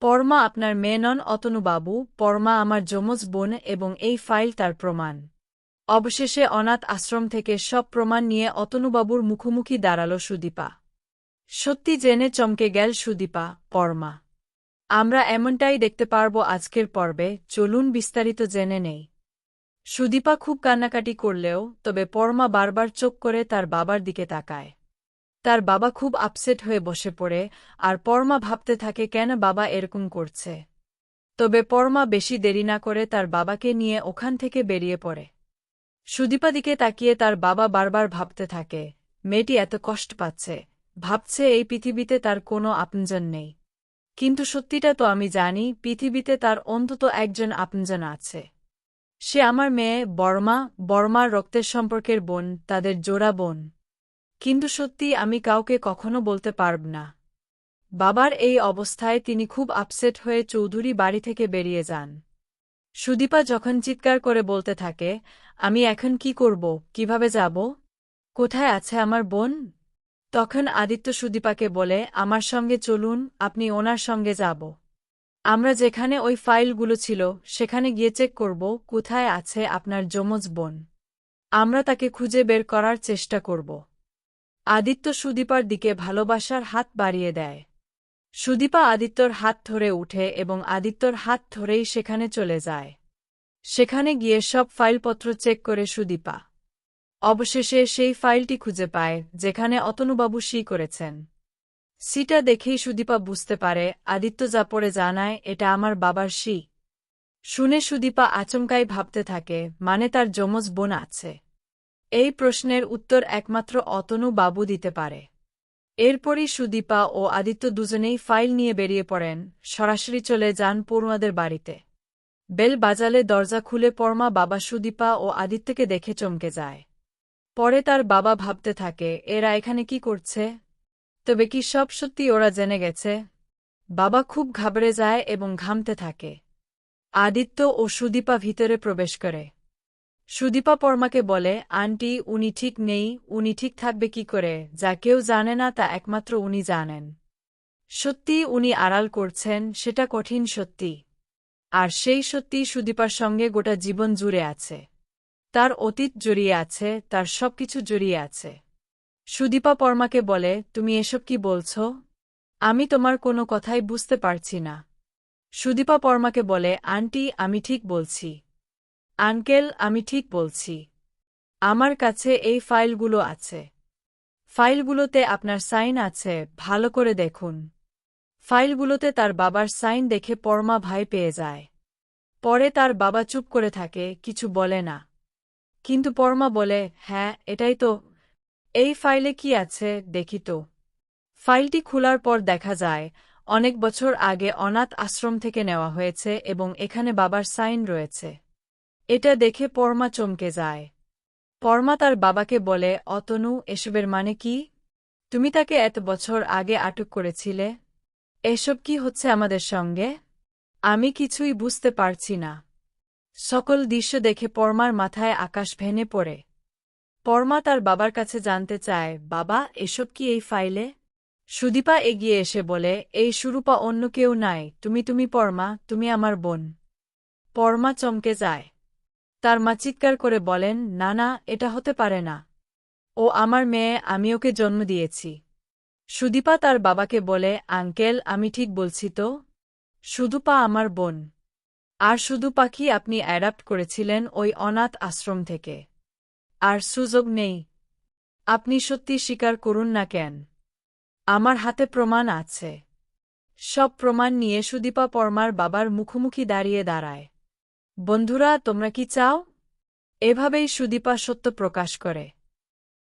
পরমা আপনার মেয়ে নন অতনুবাবু পরমা আমার যমজ বোন এবং এই ফাইল তার প্রমাণ। অবশেষে অনাথ আশ্রম থেকে সব প্রমাণ নিয়ে অতনুবাবুর মুখোমুখি দাঁড়াল সুদীপা। সত্যি জেনে চমকে গেল সুদীপা, পরমা। আমরা এমনটাই দেখতে পারব আজকের পর্বে, চলুন বিস্তারিত জেনে নেই। সুদীপা খুব কান্নাকাটি করলেও, তবে পরমা বারবার চোখ করে তার বাবার দিকে তাকায়। তার বাবা খুব আপসেট হয়ে বসে পড়ে, আর পরমা ভাবতে থাকে কেন বাবা এরকম করছে। তবে পরমা বেশি দেরি না করে তার বাবাকে নিয়ে ওখান থেকে বেরিয়ে পড়ে। সুদীপা দিকে তাকিয়ে তার বাবা বারবার ভাবতে থাকে, মেয়েটি এত কষ্ট পাচ্ছে, ভাবছে এই পৃথিবীতে তার কোনো আপনজন নেই। কিন্তু সত্যিটা তো আমি জানি, পৃথিবীতে তার অন্তত একজন আপনজন আছে। সে আমার মেয়ে, বর্মা, বর্মার রক্তের সম্পর্কের বোন, তাদের জোড়া বোন। কিন্তু সত্যি আমি কাউকে কখনো বলতে পারব না। বাবার এই অবস্থায় তিনি খুব আপসেট হয়ে চৌধুরী বাড়ি থেকে বেরিয়ে যান। সুদীপা যখন চিৎকার করে বলতে থাকে, আমি এখন কি করব? কীভাবে যাব? কোথায় আছে আমার বোন? তখন আদিত্য সুদীপাকে বলে, আমার সঙ্গে চলুন, আপনি ওনার সঙ্গে যাব। আমরা যেখানে ওই ফাইলগুলো ছিল, সেখানে গিয়ে চেক করব, কোথায় আছে আপনার যমজ বোন। আমরা তাকে খুঁজে বের করার চেষ্টা করব। আদিত্য সুদীপার দিকে ভালোবাসার হাত বাড়িয়ে দেয়। সুদীপা আদিত্যর হাত ধরে উঠে এবং আদিত্যর হাত ধরেই সেখানে চলে যায়। সেখানে গিয়ে সব ফাইলপত্র চেক করে সুদীপা। অবশেষে সেই ফাইলটি খুঁজে পায়, যেখানে অতনুবাবু সি করেছেন। সিটা দেখেই সুদীপা বুঝতে পারে, আদিত্য যা পড়ে জানায়, এটা আমার বাবার সি। শুনে সুদীপা আচমকাই ভাবতে থাকে মানে তার যমজ বোন আছে। এই প্রশ্নের উত্তর একমাত্র অতনু বাবু দিতে পারে। এরপরই সুদীপা ও আদিত্য দুজনেই ফাইল নিয়ে বেরিয়ে পড়েন। সরাসরি চলে যান পড়ুয়াদের বাড়িতে। বেল বাজালে দরজা খুলে পরমা বাবা সুদীপা ও আদিত্যকে দেখে চমকে যায়। পরে তার বাবা ভাবতে থাকে, এরা এখানে কি করছে? তবে কি সব সত্যি ওরা জেনে গেছে? বাবা খুব ঘাবড়ে যায় এবং ঘামতে থাকে। আদিত্য ও সুদীপা ভিতরে প্রবেশ করে। সুদীপা পরমাকে বলে, আন্টি, উনি ঠিক নেই, উনি ঠিক থাকবে কি করে? যা কেউ জানে না, তা একমাত্র উনি জানেন। সত্যি উনি আড়াল করছেন, সেটা কঠিন সত্যি। আর সেই সত্যি সুদীপার সঙ্গে গোটা জীবন জুড়ে আছে। তার অতীত জড়িয়ে আছে, তার সবকিছু জড়িয়ে আছে। সুদীপা পরমাকে বলে, তুমি এসব কি বলছ? আমি তোমার কোনো কথাই বুঝতে পারছি না। সুদীপা পরমাকে বলে, আন্টি, আমি ঠিক বলছি। আঙ্কেল, আমি ঠিক বলছি। আমার কাছে এই ফাইলগুলো আছে। ফাইলগুলোতে আপনার সাইন আছে, ভালো করে দেখুন। ফাইলগুলোতে তার বাবার সাইন দেখে পরমা ভাই পেয়ে যায়। পরে তার বাবা চুপ করে থাকে, কিছু বলে না। কিন্তু পরমা বলে হ্যাঁ এটাই তো। এই ফাইলে কি আছে, দেখি তো। ফাইলটি খোলার পর দেখা যায়, অনেক বছর আগে অনাথ আশ্রম থেকে নেওয়া হয়েছে এবং এখানে বাবার সাইন রয়েছে। এটা দেখে পরমা চমকে যায়। পরমা তার বাবাকে বলে, অতনু, এসবের মানে কি? তুমি তাকে এত বছর আগে আটক করেছিলে। এসব কি হচ্ছে আমাদের সঙ্গে? আমি কিছুই বুঝতে পারছি না। সকল দৃশ্য দেখে পরমার মাথায় আকাশ ভেঙে পড়ে। পরমা তার বাবার কাছে জানতে চায়, বাবা, এসব কি এই ফাইলে? সুদীপা এগিয়ে এসে বলে, এই সুরূপা অন্য কেউ নাই। তুমি তুমি পরমা, তুমি আমার বোন। পরমা চমকে যায়। তার মা চিৎকার করে বলেন না না এটা হতে পারে না। ও আমার মেয়ে, আমি ওকে জন্ম দিয়েছি। সুদীপা তার বাবাকে বলে, আঙ্কেল, আমি ঠিক বলছি তো। সুদুপা আমার বোন। আর শুধু পাখি আপনি অ্যাডাপ্ট করেছিলেন ওই অনাথ আশ্রম থেকে? আর সুযোগ নেই। আপনি সত্যি স্বীকার করুন না কেন? আমার হাতে প্রমাণ আছে। সব প্রমাণ নিয়ে সুদীপা পরমার বাবার মুখোমুখি দাঁড়িয়ে দাঁড়ায়। বন্ধুরা তোমরা কি চাও? এভাবেই সুদীপা সত্য প্রকাশ করে।